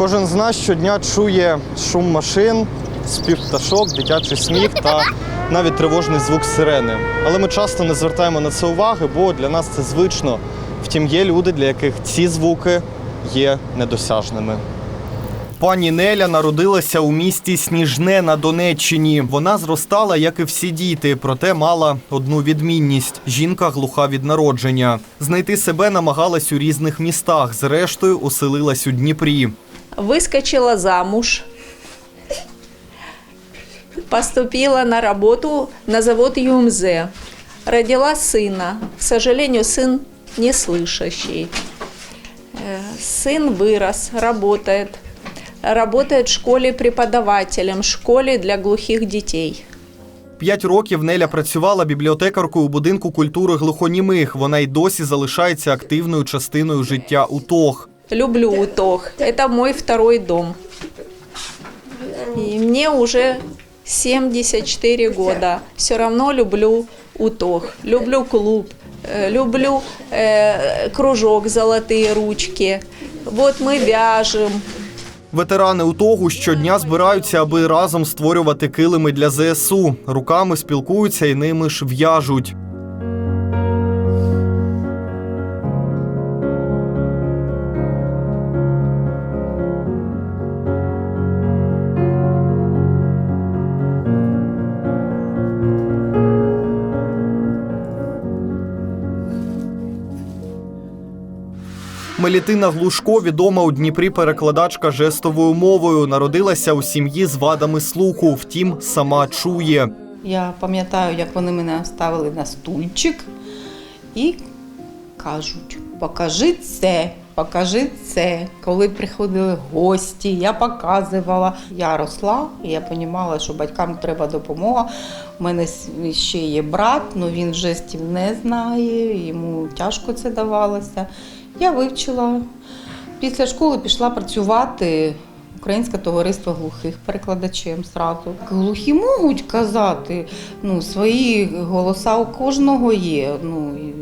Кожен з нас щодня чує шум машин, спів пташок, дитячий сміх та навіть тривожний звук сирени. Але ми часто не звертаємо на це уваги, бо для нас це звично. Втім, є люди, для яких ці звуки є недосяжними. Пані Неля народилася у місті Сніжне на Донеччині. Вона зростала, як і всі діти, проте мала одну відмінність: жінка глуха від народження. Знайти себе намагалась у різних містах. Зрештою, оселилась у Дніпрі Выскочила замуж, поступила на работу на завод ЮМЗ. Родила сына. К сожалению, сын не слышащий. Э, Сын вырос, работает. Работает в школе преподавателем, в школе для глухих детей. П'ять років Неля працювала бібліотекаркою у будинку культури глухонімих. Вона й досі залишається активною частиною життя УТОГ. Люблю УТОГ. Это мой второй дом. И мне уже 74 года. Все равно люблю УТОГ. Люблю клуб. э, Люблю э, кружок «Золотые ручки». Вот мы вяжем. Ветерани УТОГу щодня збираються, аби разом створювати килими для ЗСУ. Руками спілкуються і ними ж в'яжуть. Мелітина Глушко відома у Дніпрі перекладачка жестовою мовою. Народилася у сім'ї з вадами слуху. Втім, сама чує. Я пам'ятаю, як вони мене ставили на стульчик і кажуть: покажи це, покажи це. Коли приходили гості, я показувала. Я росла, і я розуміла, що батькам треба допомога. У мене ще є брат, але він жестів не знає, йому тяжко це давалося. Я вивчила. Після школи пішла працювати Українське товариство глухих перекладачем сразу. Глухі можуть казати, ну, свої голоса у кожного є. Ну, і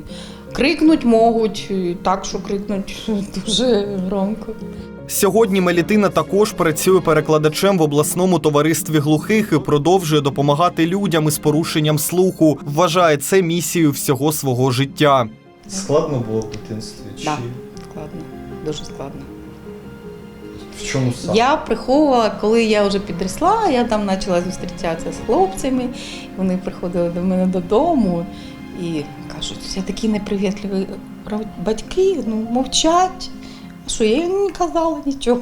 крикнуть можуть, і так, що крикнуть дуже громко. Сьогодні Мелітина також працює перекладачем в обласному товаристві глухих і продовжує допомагати людям із порушенням слуху. Вважає це місією всього свого життя. Складно було в дитинстві? Да. Складно, дуже складно. В чому Я приховувала, коли я вже підросла, я там почала зустрічатися з хлопцями. Вони приходили до мене додому і кажуть, я такі непривітливі батьки, ну мовчать. Що я їм не казала нічого.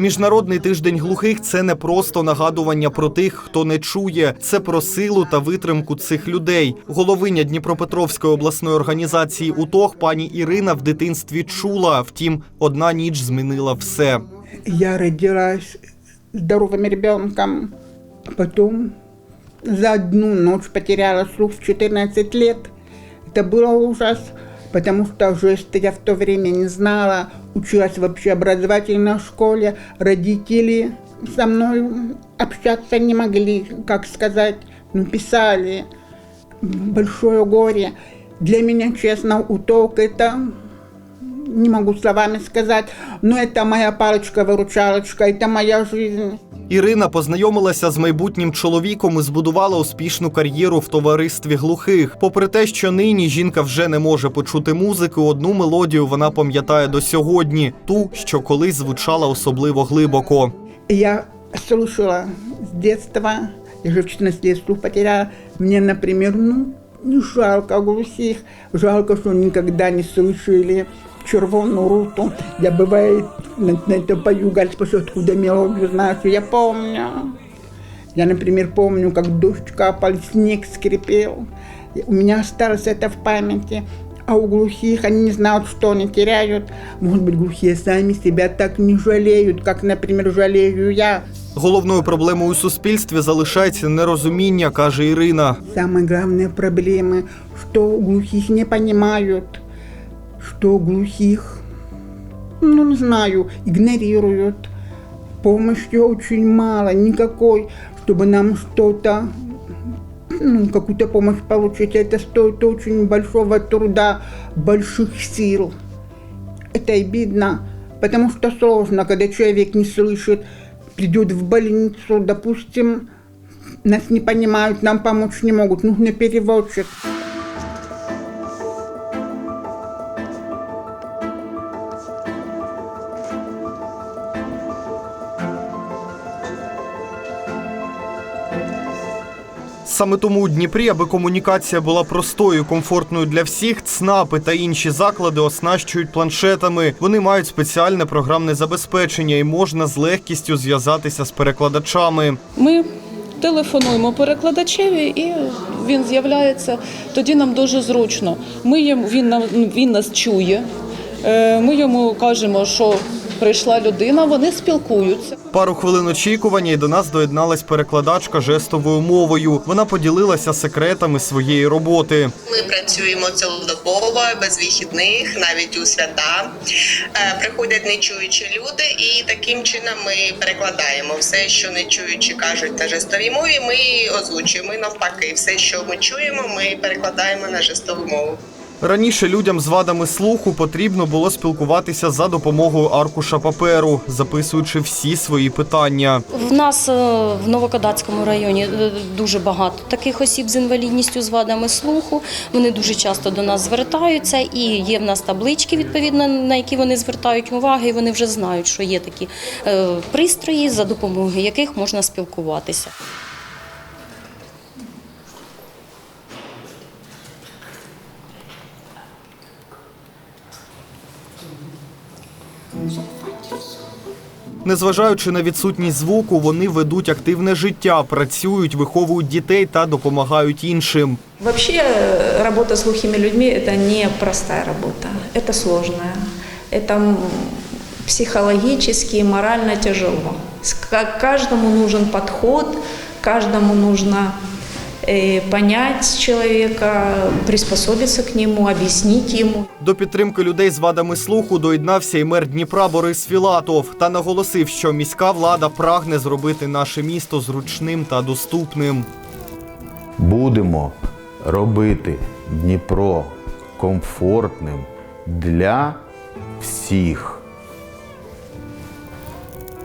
Міжнародний тиждень глухих це не просто нагадування про тих, хто не чує. Це про силу та витримку цих людей. Головиня Дніпропетровської обласної організації УТОГ пані Ірина в дитинстві чула. Втім, одна ніч змінила все. Я родилась здоровым ребенком, а потом за одну ночь потеряла слух в 14 лет. Это было ужас, потому что жесты я в то время не знала, училась в общеобразовательной школе, родители со мной общаться не могли, как сказать, ну, писали. Большое горе. Для меня, честно, уток это не могу словами сказать, но это моя палочка-выручалочка, это моя жизнь. Ірина познайомилася з майбутнім чоловіком і збудувала успішну кар'єру в товаристві глухих. Попри те, що нині жінка вже не може почути музики, одну мелодію вона пам'ятає до сьогодні, ту, що колись звучала особливо глибоко. Я слушала с детства, я же в 14 лет слух потеряла. Мне, например, ну, не жалко глухих, жалко, что никогда не слышали червоную руту. Я бывает на, на это пою, говорит, спросит, откуда мелодию знаешь, я помню. Я, например, помню, как дождь капал, снег скрипел. И У меня осталось это в памяти. А у глухих они не знают, что они теряют. Может быть, глухие сами себя так не жалеют, как, например, жалею я. Головною проблемою у суспільстві залишається нерозуміння, каже Ірина. Самая главная проблема, что глухих не понимают, Что глухих ну не знаю, игнорируют. Помощи очень мало, никакой, чтобы нам что-то, ну, какую-то помощь получить. Это стоит очень большого труда, больших сил. Это обидно, потому что сложно, когда человек не слышит, придет в больницу, допустим, нас не понимают, нам помочь не могут, нужно переводчик. Саме тому у Дніпрі, аби комунікація була простою, комфортною для всіх, ЦНАПи та інші заклади оснащують планшетами. Вони мають спеціальне програмне забезпечення і можна з легкістю зв'язатися з перекладачами. Ми телефонуємо перекладачеві, і він з'являється. Тоді нам дуже зручно. Ми йому, він, нам, він нас чує. Е, Ми йому кажемо, що прийшла людина, вони спілкуються. Пару хвилин очікування і до нас доєдналась перекладачка жестовою мовою. Вона поділилася секретами своєї роботи. Ми працюємо цілодобово, без вихідних, навіть у свята. Е, Приходять нечуючі люди, і таким чином ми перекладаємо все, що нечуючі кажуть на жестовій мові. Ми озвучуємо. І навпаки, все, що ми чуємо, ми перекладаємо на жестову мову. Раніше людям з вадами слуху потрібно було спілкуватися за допомогою аркуша паперу, записуючи всі свої питання. В нас е, в Новокодацькому районі е, дуже багато таких осіб з інвалідністю з вадами слуху. Вони дуже часто до нас звертаються, і є в нас таблички, відповідно, на які вони звертають увагу, і вони вже знають, що є такі е, пристрої, за допомогою яких можна спілкуватися. Незважаючи на відсутність звуку, вони ведуть активне життя, працюють, виховують дітей та допомагають іншим. Вообще э, работа с глухими людьми – это не простая работа, это сложная. Это м, психологически и морально тяжело. С- ка- Каждому нужен подход, каждому нужно э, понять человека, приспособиться к нему, объяснить ему. До підтримки людей з вадами слуху доєднався і мер Дніпра Борис Філатов та наголосив, що міська влада прагне зробити наше місто зручним та доступним. будемо робити Дніпро комфортним для всіх.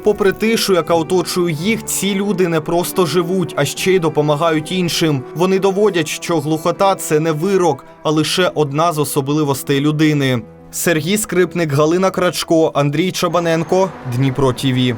Попри тишу, яка оточує їх, ці люди не просто живуть, а ще й допомагають іншим. Вони доводять, що глухота це не вирок, а лише одна з особливостей людини. Сергій Скрипник, Галина Крачко, Андрій Чабаненко, Дніпро ТІВІ.